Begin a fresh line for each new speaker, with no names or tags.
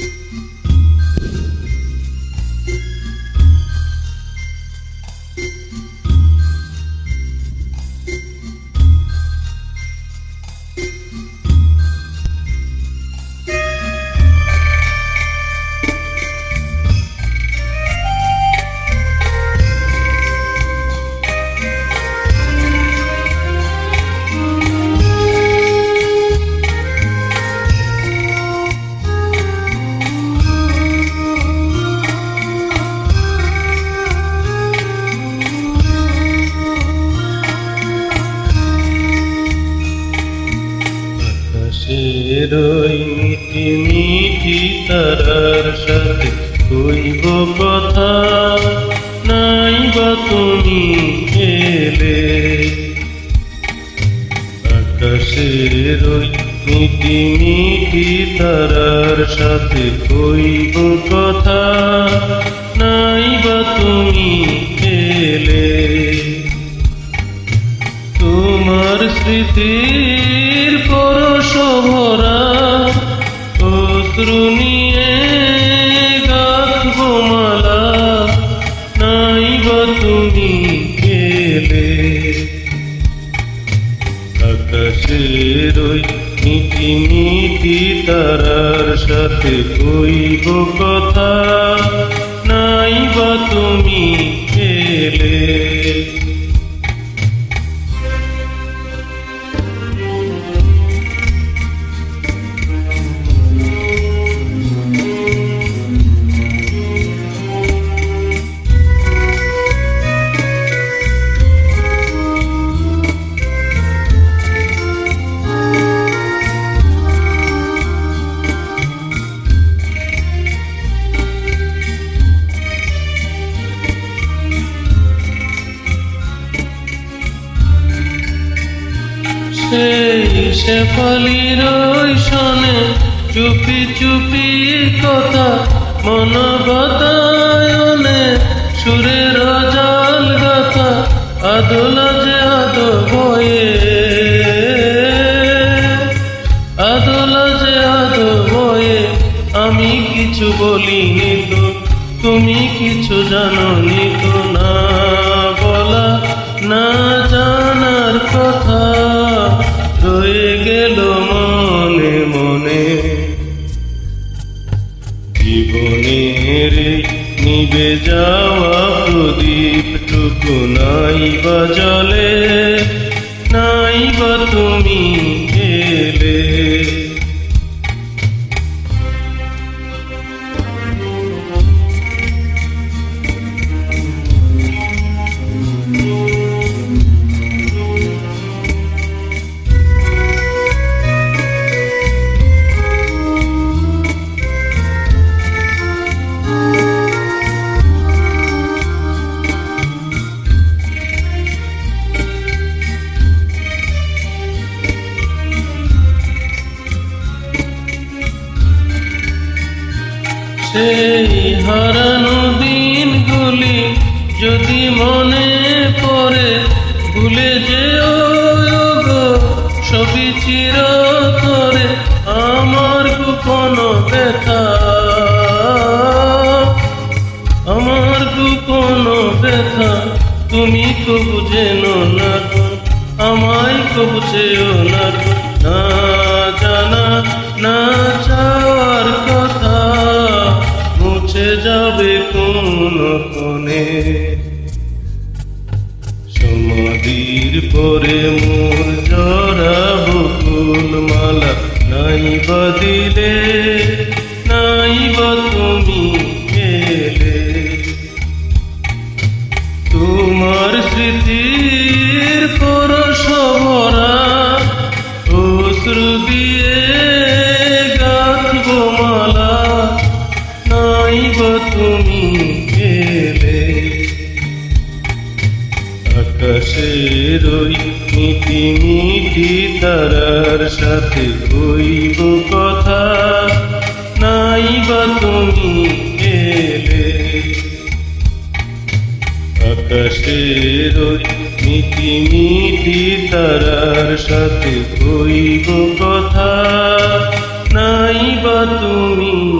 Thank you. তারার সাথে কইব কথা, নাই বা তুমি এলে আকাশের ওই মিটি মিটি তারার সাথে কইব কথা, নাই বা তুমি এলে তোমার স্মৃতির মিটি মিটি তারার সাথে কইব কথা। নাই বা তুমি সেই শেফালির শনে চুপি চুপি কথা মন বাতায়নে সুরের জাল গাথা, আদোলা যে বয়ে। আদোলা যে আদো বয়ে, আমি কিছু বলিনি তো, তুমি কিছু জানোনি তো না। জীবনের নিবে যাওয়া প্রদীপ টুকু নাই বা জলে নাই বা তুমি সেই হারানো দিনগুলি যদি মনে পড়ে, ভুলে যেও গো, সবই চির করে আমার গোপন ব্যথা। আমার গোপন ব্যথা, তুমি তো বুঝেন না আমায় তো বুঝেও না না যাবে কোন কোণে? সমাধির পরে মোর জরা বকুল মালা নাই বা দিলে রই মিটি মিটি সাথে হইব কথা। নাই বা তুমি এলে। আকাশে রই মিটি মিটি তারার সাথে হইব কথা। নাই বা তুমি